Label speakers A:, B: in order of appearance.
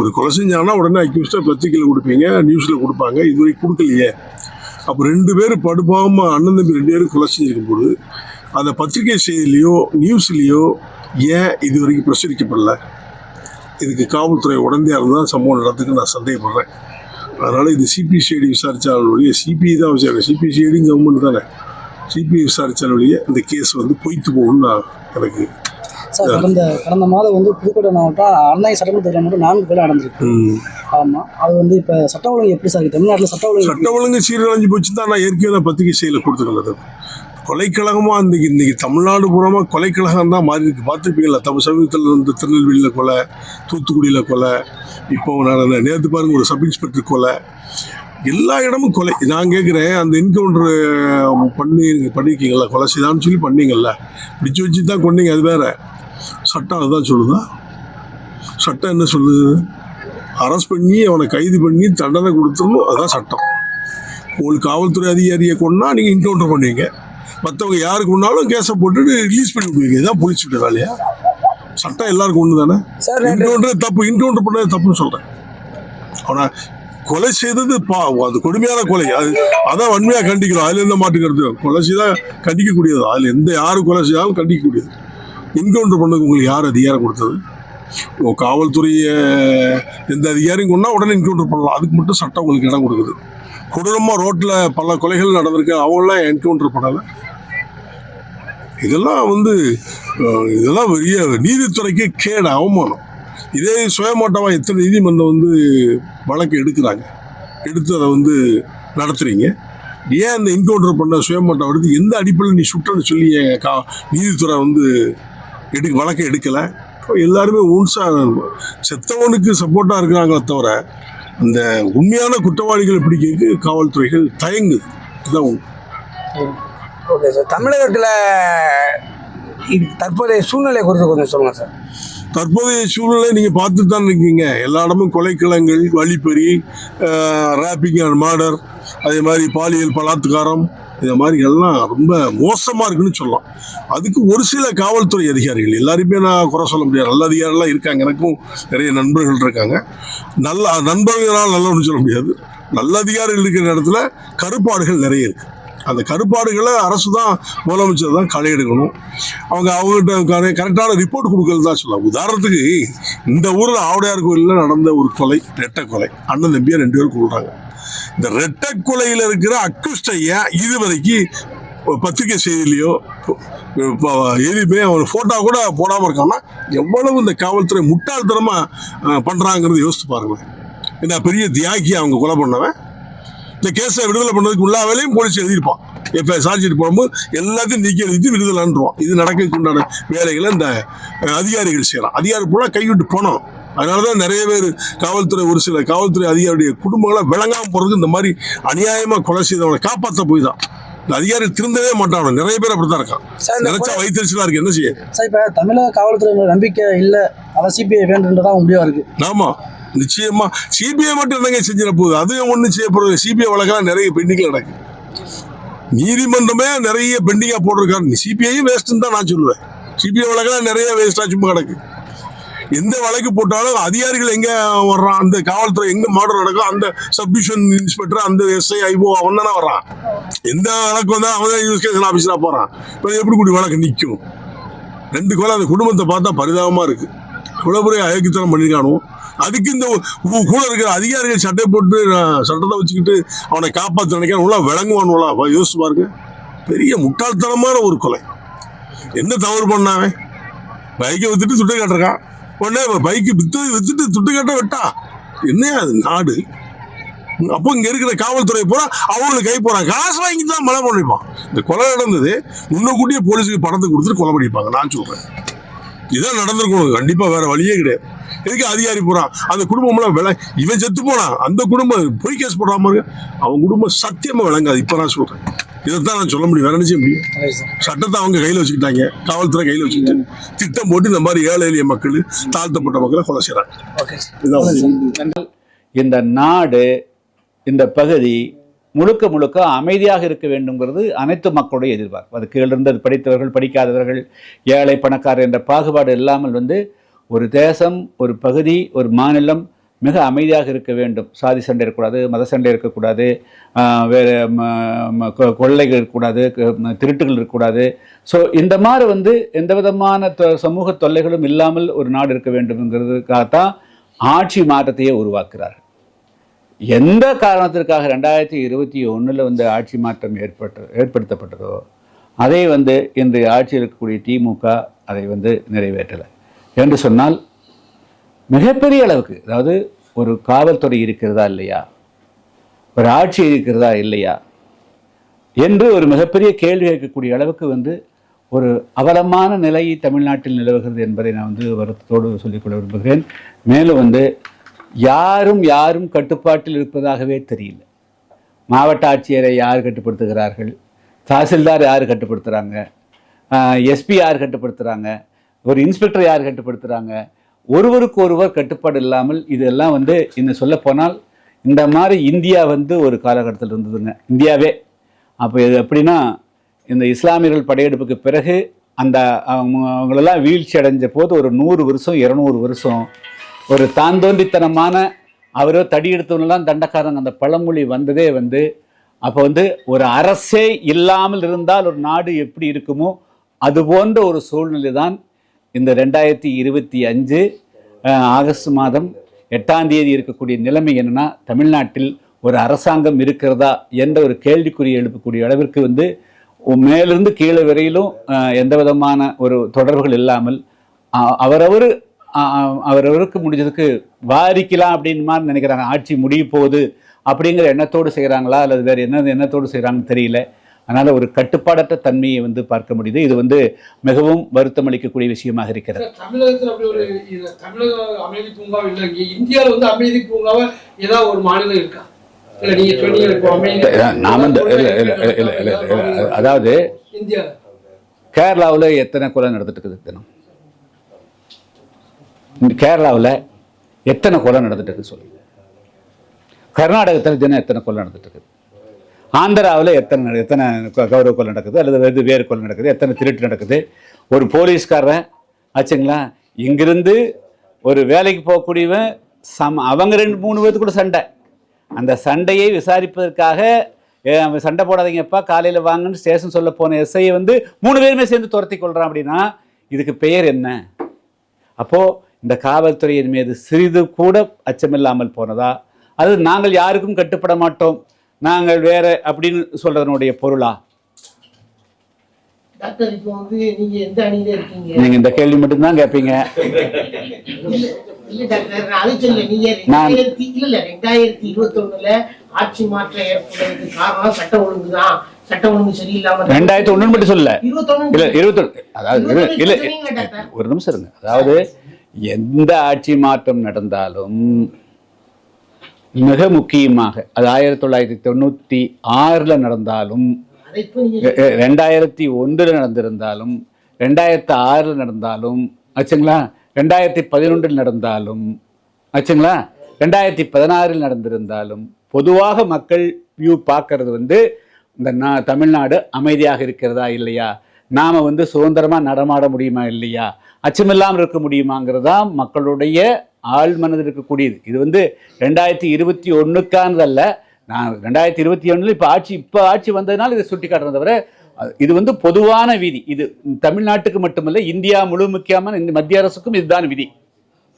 A: ஒரு கொலை செஞ்சாங்கன்னா உடனே அக்யூஸ்டாக பத்திரிக்கையில் கொடுப்பீங்க நியூஸில் கொடுப்பாங்க. இதுவரை கொடுக்கலையே. அப்போ ரெண்டு பேரும் படுபாவமா அண்ணன் தம்பி ரெண்டு பேரும் கொலை செஞ்சிருக்கும் போது அந்த பத்திரிகை செய்திலையோ நியூஸ்லேயோ ஏன் இது வரைக்கும் பிரசுரிக்கப்படல? இதுக்கு காவல்துறை உடந்தையாக இருந்தால் சம்பவம் நடத்துக்கு நான் சந்தேகப்படுறேன். அதனால் இது சிபிசிஐடி விசாரிச்சாலுடைய சிபிஐ தான் விசாரிக்கும் சிபிசிஐடி கவர்மெண்ட் தானே. சிபிஐ விசாரிச்சாலுடைய இந்த கேஸ் வந்து பொய்த்து போகும்னு நான் எனக்கு
B: சார் கடந்த கடந்த மாதம் வந்து புதுக்கோட்டை மாவட்டம் அண்ணாய் சட்டமன்றத்தில் மட்டும் நான்கு கொலை நடந்திருக்கு. ஆமாம் அது வந்து இப்போ சட்ட ஒழுங்கு எப்படி சார்? தமிழ்நாட்டில் சட்ட ஒழுங்கு
A: சட்ட ஒழுங்கு சீரழிஞ்சு போச்சு தான் நான் ஏற்கனவே நான் பத்திரிகை செய்தியில் கொடுத்துருந்தது கொலைக்கழகமாக இன்னைக்கு இன்னைக்கு தமிழ்நாடு பூராமா கொலைக்கழகம் தான் மாறி இருக்கு. பார்த்துருப்பீங்களா தமிழ் சமீபத்தில் வந்து திருநெல்வேலியில் கொலை தூத்துக்குடியில் கொலை இப்போ நடந்த நேற்று பாருங்க ஒரு சப் இன்ஸ்பெக்டர் கொலை. எல்லா இடமும் கொலை. நான் கேட்குறேன் அந்த என்கவுண்டர் பண்ணி பண்ணியிருக்கீங்களா கொலை செய்தான்னு சொல்லி பண்ணீங்கல்ல. பிடிச்சி வச்சு தான் கொண்டீங்க அது வேற. சட்டம் அதுதான் சொல்லுதா? சட்டம் என்ன சொல்லுது? அரெஸ்ட் பண்ணி அவனை கைது பண்ணி தண்டனை கொடுத்துடணும் அதான் சட்டம். உங்களுக்கு காவல்துறை அதிகாரியை கொண்டா நீங்கள் என்கவுண்டர் பண்ணுவீங்க. மற்றவங்க யாருக்கு கொண்டாலும் கேஸை போட்டுட்டு ரிலீஸ் பண்ணி விடுவீங்க. இதான் போலீஸ் விட்ட வேலையா? சட்டம் எல்லாருக்கும் ஒன்று தானே? என்கவுண்டர் தப்பு என்கவுண்டர் பண்ணது தப்புன்னு சொல்கிறேன் அவனை கொலை செய்தது பா அது கொடுமையான கொலை. அது அதான் வன்மையாக கண்டிக்கிறோம். அதில் எந்த மாட்டுக்கிறது கொலை செய்தால் கண்டிக்கக்கூடியது? அதில் எந்த யார் கொலை செய்தாலும் கண்டிக்கக்கூடியது. என்கவுண்டர் பண்ணதுக்கு உங்களுக்கு யார் அதிகாரம் கொடுத்தது? ஓ காவல்துறையை எந்த அதிகாரியும் கொண்டா உடனே என்கவுண்டர் பண்ணலாம். அதுக்கு மட்டும் சட்டம் உங்களுக்கு இடம் கொடுக்குது. கொடூரமாக ரோட்டில் பல கொலைகள் நடந்திருக்கு. அவங்களாம் என்கவுண்டர் பண்ணலை. இதெல்லாம் வந்து இதெல்லாம் பெரிய நீதித்துறைக்கு கேடு அவமானம். இதே சுயமாட்டமாக எத்தனை நீதிமன்றம் வந்து வழக்கு எடுக்கிறாங்க. எடுத்து அதை வந்து நடத்துகிறீங்க ஏன் அந்த என்கவுண்டர் பண்ண சுயமாட்டம் எடுத்து எந்த அடிப்படையில் நீ சுட்டன்னு சொல்லி கா நீதித்துறை வந்து எடுக்க வழக்கை எடுக்கலை. எல்லாருமே உன்சா செத்தவனுக்கு சப்போர்ட்டாக இருக்கிறாங்களே தவிர அந்த உண்மையான குற்றவாளிகளை பிடிக்கிறதுக்கு காவல்துறைகள் தயங்குது. இதுதான்.
C: ஓகே சார் தமிழகத்தில் தற்போதைய சூழ்நிலை குறித்து கொஞ்சம் சொல்லுங்கள் சார்
A: தற்போதைய சூழ்நிலை நீங்கள் பார்த்துட்டு தான் இருக்கீங்க. எல்லா இடமும் கொலைக்களங்கள் வழிப்பறி ரேப்பிங் அண்ட் மர்டர் அதே மாதிரி பாலியல் பலாத்காரம் இந்த மாதிரி எல்லாம் ரொம்ப மோசமாக இருக்குன்னு சொல்லலாம். அதுக்கு ஒரு சில காவல்துறை அதிகாரிகள் எல்லாருமே நான் குறை சொல்ல முடியாது. நல்ல அதிகாரிகள்லாம் இருக்காங்க. எனக்கும் நிறைய நண்பர்கள் இருக்காங்க. நல்ல நண்பர்களால் நல்லவன்னு சொல்ல முடியாது. நல்ல அதிகாரிகள் இருக்கிற இடத்துல கருப்பாடுகள் நிறைய இருக்குது அந்த கருப்பாடுகளை அரசு தான் முதலமைச்சர் தான் களை எடுக்கணும். அவங்க அவங்ககிட்ட கரெக்டான ரிப்போர்ட் கொடுக்கறது தான் சொல்லலாம். உதாரணத்துக்கு இந்த ஊரில் ஆவுடையார் கோயிலில் நடந்த ஒரு கொலை ரெட்டை கொலை. அண்ணன் தம்பியாக ரெண்டு பேரும் கொள்றாங்க இந்த ரெட்டை இருக்கிற அக்குஸ்டைய இதுவரைக்கும் பத்திரிகை செய்திலையோ இப்போ எதுவுமே ஒரு ஃபோட்டோ கூட போடாமல் இருக்கான்னா எவ்வளவு இந்த காவல்துறை முட்டாள்தனமாக பண்ணுறாங்கிறது யோசித்து பாருங்களேன். என்ன பெரிய தியாகி அவங்க கொலை பண்ணவன்? இந்த கேஸை விடுதலை பண்ணதுக்கு எல்லா வேலையும் போலீஸ் எழுதியிருப்பான். இப்போ சார்ஜிட்டு போகும்போது எல்லாத்தையும் நீக்கி எழுதிட்டு விடுதலைன்றோம் இது நடக்கிறதுக்கு உண்டான வேலைகளை இந்த அதிகாரிகள் செய்யலாம் அதிகாரி பூரா கைவிட்டு போனோம் அதனால தான் நிறைய பேர் காவல்துறை ஒரு சில காவல்துறை அதிகாரியுடைய குடும்பங்களை விளங்காமல் போகிறதுக்கு இந்த மாதிரி அநியாயமாக கொலை செய்தவனை காப்பாற்ற போய் தான் இந்த அதிகாரி திருந்தவே மாட்டானோ நிறைய பேர் அப்படி தான் இருக்கான் நினைச்சா வைத்தறிச்சலாக இருக்கு என்ன செய்ய?
B: சார் இப்போ தமிழக காவல்துறை நம்பிக்கை இல்லை. அதான் சிபிஐ வேண்டுன்றதான் முடிவாக இருக்கு.
A: ஆமா. நிச்சயமா. சிபிஐ மட்டும் என்னங்க செஞ்சிட போகுது? அதுவும் ஒன்றும் செய்ய போகிறது சிபிஐ வழக்கெல்லாம் நிறைய பெண்டிங்கில் நடக்கு. நீதிமன்றமே நிறைய பெண்டிங்காக போட்டிருக்காரு. சிபிஐயும் வேஸ்ட்டுன்னு தான் நான் சொல்லுவேன். சிபிஐ வழக்கெல்லாம் நிறைய வேஸ்ட்டாக சும்மா கிடக்கு. எந்த வழக்கு போட்டாலும் அதிகாரிகள் எங்கே வர்றான்? அந்த காவல்துறை எங்கே மாடல் நடக்கும் அந்த சப்டிஷன் இன்ஸ்பெக்டர் அந்த எஸ்ஐ ஐஓ அவன் தானே வர்றான். எந்த வழக்கு வந்தால் அவன் தான் இன்வெஸ்டிகேஷன் ஆஃபீஸில் போகிறான் இப்போ எப்படி கூடி வழக்கு நிற்கும் ரெண்டு கொலை அந்த குடும்பத்தை பார்த்தா பரிதாபமாக இருக்கு. இவ்வளோ பெரிய அயோக்கித்தனம் பண்ணியிருக்கானோ அதுக்கு இந்த கூட இருக்கிற அதிகாரிகள் சட்டை போட்டு சட்டத்தை வச்சுக்கிட்டு அவனை காப்பாற்ற நினைக்கிறான். உள்ள விளங்குவானுவலா யோசிச்சு பாருங்க. பெரிய முட்டாள்தனமான ஒரு கொலை. என்ன தவறு பண்ணாவே பைக்கை வித்துட்டு சுட்டு கட்டுறான். உடனே பைக்கு வித்து வித்துட்டு துட்டு கட்ட விட்டா. என்னையா அது நாடு? அப்போ இங்க இருக்கிற காவல்துறை பூரா அவங்களுக்கு கை போறான். காசு வாங்கி தான் மழை பண்ணிப்பான். இந்த கொலை நடந்தது முன்னக்கூட்டியே போலீஸுக்கு பணத்தை கொடுத்துட்டு கொலை பண்ணிப்பாங்க. நான் சொல்றேன். இதான் நடந்திருக்கணும் கண்டிப்பா வேற வழியே கிடையாது. எதுக்கு அதிகாரி போறான் அந்த குடும்பம்லாம் விளை இவன் செத்து போனான். அந்த குடும்பம் பொய் கேஸ் போடாம இருக்கு அவன் குடும்பம் சத்தியமா விளங்காது. இப்ப நான் சொல்றேன். இதைத்தான் நான் சொல்ல முடியும். வேற என்ன செய்ய முடியும்? சட்டத்தை அவங்க கையில் வச்சுக்கிட்டாங்க. காவல்துறை கையில் வச்சுக்கிட்டு திட்டம் போட்டு இந்த மாதிரி ஏழை எளிய மக்கள் தாழ்த்தப்பட்ட மக்களை கொலை உண்மை.
D: இந்த நாடு இந்த பகுதி முழுக்க முழுக்க அமைதியாக இருக்க வேண்டுங்கிறது அனைத்து மக்களுடைய எதிர்பார்ப்பு. அது கீழிருந்து படித்தவர்கள் படிக்காதவர்கள் ஏழை பணக்காரர் என்ற பாகுபாடு இல்லாமல் வந்து ஒரு தேசம் ஒரு பகுதி ஒரு மாநிலம் மிக அமைதியாக இருக்க வேண்டும். சாதி சண்டை இருக்கக்கூடாது மத சண்டை இருக்கக்கூடாது வேறு கொள்ளைகள் இருக்கக்கூடாது திருட்டுகள் இருக்கக்கூடாது. ஸோ இந்த மாதிரி வந்து எந்த விதமான தொ- சமூக தொல்லைகளும் இல்லாமல் ஒரு நாடு இருக்க வேண்டும்ங்கிறதுக்காகத்தான் ஆட்சி மாற்றத்தையே உருவாக்குறார். எந்த காரணத்திற்காக ரெண்டாயிரத்தி இருபத்தி ஒன்றில் வந்து ஆட்சி மாற்றம் ஏற்பட்ட ஏற்படுத்தப்பட்டதோ அதை வந்து இன்று ஆட்சியில் இருக்கக்கூடிய திமுக அதை வந்து நிறைவேற்றலை. என்று சொன்னால் மிகப்பெரிய அளவுக்கு அதாவது ஒரு காவல்துறை இருக்கிறதா இல்லையா? ஒரு ஆட்சி இருக்கிறதா இல்லையா? என்று ஒரு மிகப்பெரிய கேள்வி கேட்கக்கூடிய அளவுக்கு வந்து ஒரு அவலமான நிலை தமிழ்நாட்டில் நிலவுகிறது என்பதை நான் வந்து வருத்தத்தோடு சொல்லிக்கொள்ள விரும்புகிறேன். மேலும் வந்து யாரும் யாரும் கட்டுப்பாட்டில் இருப்பதாகவே தெரியல. மாவட்ட ஆட்சியரை யார் கட்டுப்படுத்துகிறார்கள்? தாசில்தார் யார் கட்டுப்படுத்துகிறாங்க எஸ்பி யார் கட்டுப்படுத்துகிறாங்க ஒரு இன்ஸ்பெக்டர் யார் கட்டுப்படுத்துகிறாங்க ஒருவருக்கு ஒருவர் கட்டுப்பாடு இல்லாமல் இதெல்லாம் வந்து இன்னும் சொல்லப்போனால் இந்த மாதிரி இந்தியா வந்து ஒரு காலகட்டத்தில் இருந்ததுங்க. இந்தியாவே. அப்போ இது எப்படின்னா இந்த இஸ்லாமியர்கள் படையெடுப்புக்கு பிறகு அந்த அவங்க அவங்களெல்லாம் வீழ்ச்சி அடைஞ்ச போது ஒரு நூறு வருஷம் இரநூறு வருஷம் ஒரு தாந்தோண்டித்தனமான அவரோ தடி எடுத்தவங்களாம் தண்டக்காரங்க. அந்த பழமொழி வந்ததே வந்து அப்போ வந்து ஒரு அரசே இல்லாமல் இருந்தால் ஒரு நாடு எப்படி இருக்குமோ அது போன்ற ஒரு சூழ்நிலை தான் இந்த ரெண்டாயிரத்தி இருபத்தி அஞ்சு ஆகஸ்ட் மாதம் எட்டாம் தேதி இருக்கக்கூடிய நிலைமை என்னென்னா தமிழ்நாட்டில் ஒரு அரசாங்கம் இருக்கிறதா என்ற ஒரு கேள்விக்குறி எழுப்பக்கூடிய அளவிற்கு வந்து மேலிருந்து கீழே வரையிலும் எந்த விதமான ஒரு தொடர்புகள் இல்லாமல் அவரவர் அவரவருக்கு முடிஞ்சதுக்கு வாரிக்கலாம் அப்படின்னு மாதிரி நினைக்கிறாங்க. ஆட்சி முடிய போகுது அப்படிங்கிற எண்ணத்தோடு செய்கிறாங்களா அல்லது வேறு என்ன எண்ணத்தோடு செய்கிறாங்கன்னு தெரியல. அதனால் ஒரு கட்டுப்பாடற்ற தன்மையை வந்து பார்க்க முடியுது. இது வந்து மிகவும் வருத்தம் அளிக்கக்கூடிய விஷயமாக இருக்கிறது.
E: தமிழகத்துல அப்படி ஒரு தமிழக அமைதி பூங்கா இல்ல. இங்க இந்தியால வந்து அமைதி பூங்காவா ஏதாவது ஒரு மாநிலம் இருக்கா?
D: அதாவது கேரளாவில் எத்தனை கொலை நடந்துட்டு இருக்குது தினம்? கேரளாவில் எத்தனை கொலை நடந்துட்டு இருக்கு சொல்லுங்க கர்நாடகத்தில் தினம் எத்தனை கொலை நடந்துட்டு இருக்குது? ஆந்திராவில் எத்தனை எத்தனை க- கௌரவ கொலை நடக்குது? அல்லது வேறு வேறு கொலை நடக்குது? எத்தனை திருட்டு நடக்குது? ஒரு போலீஸ்காரன் ஆச்சுங்களா? இங்கிருந்து ஒரு வேலைக்கு போகக்கூடியவன் சம அவங்க ரெண்டு மூணு பேர்த்து கூட சண்டை. அந்த சண்டையை விசாரிப்பதற்காக சண்டை போடாதீங்கப்பா காலையில் வாங்கன்னு ஸ்டேஷன் சொல்ல போன எஸ்ஐயை வந்து மூணு பேருமே சேர்ந்து துரத்தி கொள்கிறான் அப்படின்னா இதுக்கு பெயர் என்ன? அப்போது இந்த காவல்துறையின் மீது சிறிது கூட அச்சமில்லாமல் போனதா? அது நாங்கள் யாருக்கும் கட்டுப்பட மாட்டோம்? நாங்கள் வேற அப்படின்னு சொல்றதனுடைய பொருளா?
F: டாக்டர் இப்போ வந்து நீங்க
D: இந்த கேள்வி மட்டும்தான் கேட்பீங்க
F: நான் ரெண்டாயிரத்தி இல்ல இல்ல ரெண்டாயிரத்தி இருபத்தி ஒண்ணுல ஆட்சி மாற்றம் ஏற்படுறதுக்கு காரணம் சட்ட ஒழுங்கு தான் சட்ட ஒழுங்கு சரியில்லாம
D: ரெண்டாயிரத்தி ஒண்ணு மட்டும் சொல்ல இல்ல
F: இருபத்தொன்னு
D: அதாவது இல்ல. ஒரு நிமிஷம் இருங்க. அதாவது எந்த ஆட்சி மாற்றம் நடந்தாலும் மிக முக்கியமாக அது ஆயிரத்தி தொள்ளாயிரத்தி தொண்ணூத்தி ஆறுல நடந்தாலும் ரெண்டாயிரத்தி ஒன்றில் நடந்திருந்தாலும் ரெண்டாயிரத்தி ஆறில் நடந்தாலும் ஆச்சுங்களா? ரெண்டாயிரத்தி பதினொன்றில் நடந்தாலும் ஆச்சுங்களா? ரெண்டாயிரத்தி பதினாறில் நடந்திருந்தாலும் பொதுவாக மக்கள் வியூ பார்க்கறது வந்து இந்த நா தமிழ்நாடு அமைதியாக இருக்கிறதா இல்லையா? நாம் வந்து சுதந்திரமாக நடமாட முடியுமா இல்லையா? அச்சமில்லாமல் இருக்க முடியுமாங்கிறது தான் மக்களுடைய ஆள் மனதில் இருக்கக்கூடியது. இது வந்து ரெண்டாயிரத்தி இருபத்தி ஒன்றுக்கானதல்ல நான் ரெண்டாயிரத்தி இருபத்தி ஒன்றில் இப்போ ஆட்சி இப்போ ஆட்சி வந்ததுனால இதை சுட்டி காட்டுறத தவிர அது- இது வந்து பொதுவான விதி. இது தமிழ்நாட்டுக்கு மட்டுமல்ல இந்தியா முழு முக்கியமான இந்த மத்திய அரசுக்கும் இதுதான் விதி.